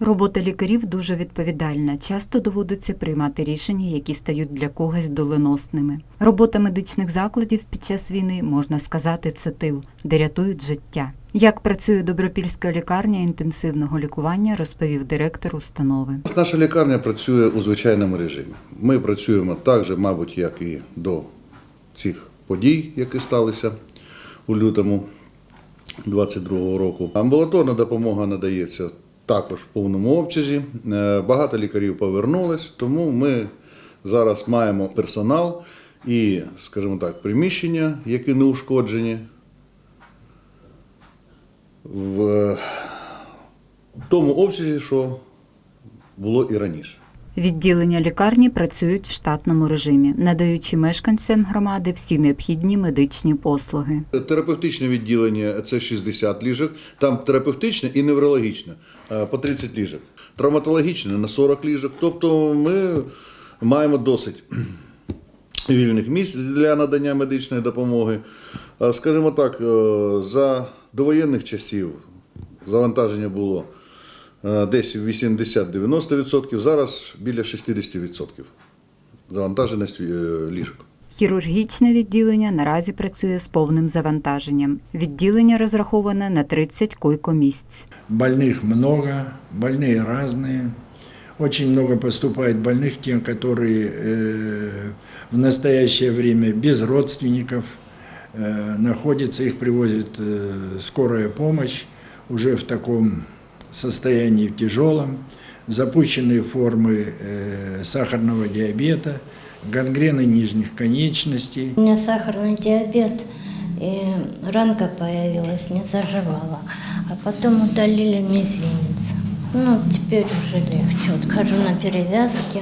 Робота лікарів дуже відповідальна. Часто доводиться приймати рішення, які стають для когось доленосними. Робота медичних закладів під час війни, можна сказати, це тил, де рятують життя. Як працює Добропільська лікарня інтенсивного лікування, розповів директор установи. Наша лікарня працює у звичайному режимі. Ми працюємо так же, мабуть, як і до цих подій, які сталися у лютому 2022 року. Амбулаторна допомога надається також в повному обсязі. Е, Багато лікарів повернулись, тому ми зараз маємо персонал і, скажімо так, приміщення, які не ушкоджені. В тому обсязі, що було і раніше. Відділення лікарні працюють в штатному режимі, надаючи мешканцям громади всі необхідні медичні послуги. Терапевтичне відділення це 60 ліжок, там терапевтичне і неврологічне е, по 30 ліжок. Травматологічне на 40 ліжок. Тобто ми маємо досить вільних місць для надання медичної допомоги. Е, Скажімо так, е, за довоєнних часів завантаження було десь 80-90%, зараз біля 60% завантаженість е, ліжок. Хірургічне відділення наразі працює з повним завантаженням. Відділення розраховане на 30 койкомісць. Больных много, больные разные. Очень много поступает больных, те, которые э, в настоящее время без родственников э, находятся, их привозит э, скорая помощь уже в таком состоянии в тяжелом, запущенные формы э, сахарного диабета, гангрены нижних конечностей. У меня сахарный диабет, и ранка появилась, не заживала. А потом удалили мизинец. Ну, теперь уже легче. Вот хожу на перевязке.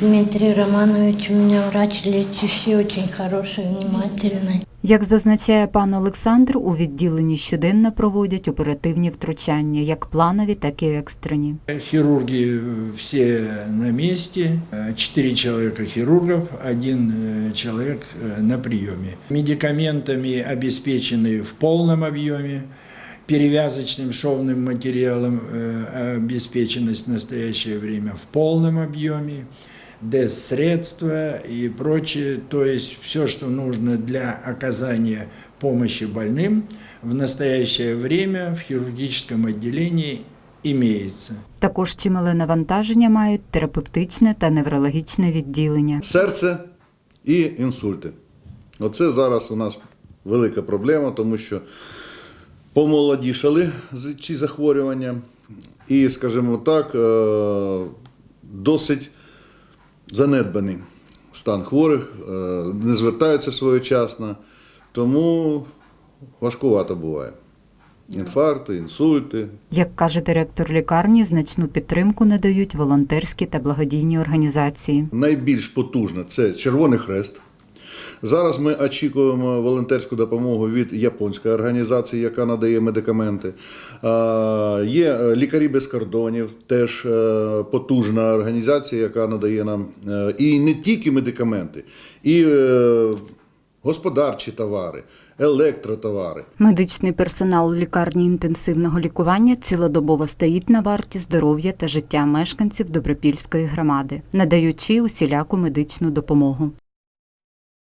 Дмитрий Романович у меня врач лечащий, очень хороший, внимательный. Як зазначає пан Олександр, у відділенні щоденно проводять оперативні втручання, як планові, так і екстрені. Хирурги э, все на месте, Э, четыре человека хирургов, один э, человек э, на приеме. Медикаментами обеспечены в полном объеме, перевязочным шовным материалом э, обеспеченность в настоящее время в полном объеме, ДЭС-средства и прочее, то есть все, что нужно для оказания помощи больным в настоящее время в хирургическом отделении имеется. Також чимале навантаження мають терапевтичне та неврологічне відділення. серце і інсульти. Оце зараз у нас велика проблема, тому що помолодішали з- ці захворювання, і, скажімо так, е, досить занедбаний стан хворих, е, не звертаються своєчасно, тому важкувато буває. Інфаркти, інсульти, Як каже директор лікарні, значну підтримку надають волонтерські та благодійні організації. Найбільш потужна це Червоний Хрест. Зараз ми очікуємо волонтерську допомогу від японської організації, яка надає медикаменти. Є е, лікарі без кордонів, теж е, потужна організація, яка надає нам е, і не тільки медикаменти, і господарчі товари, електротовари. Медичний персонал лікарні інтенсивного лікування цілодобово стоїть на варті здоров'я та життя мешканців Добропільської громади, надаючи усіляку медичну допомогу.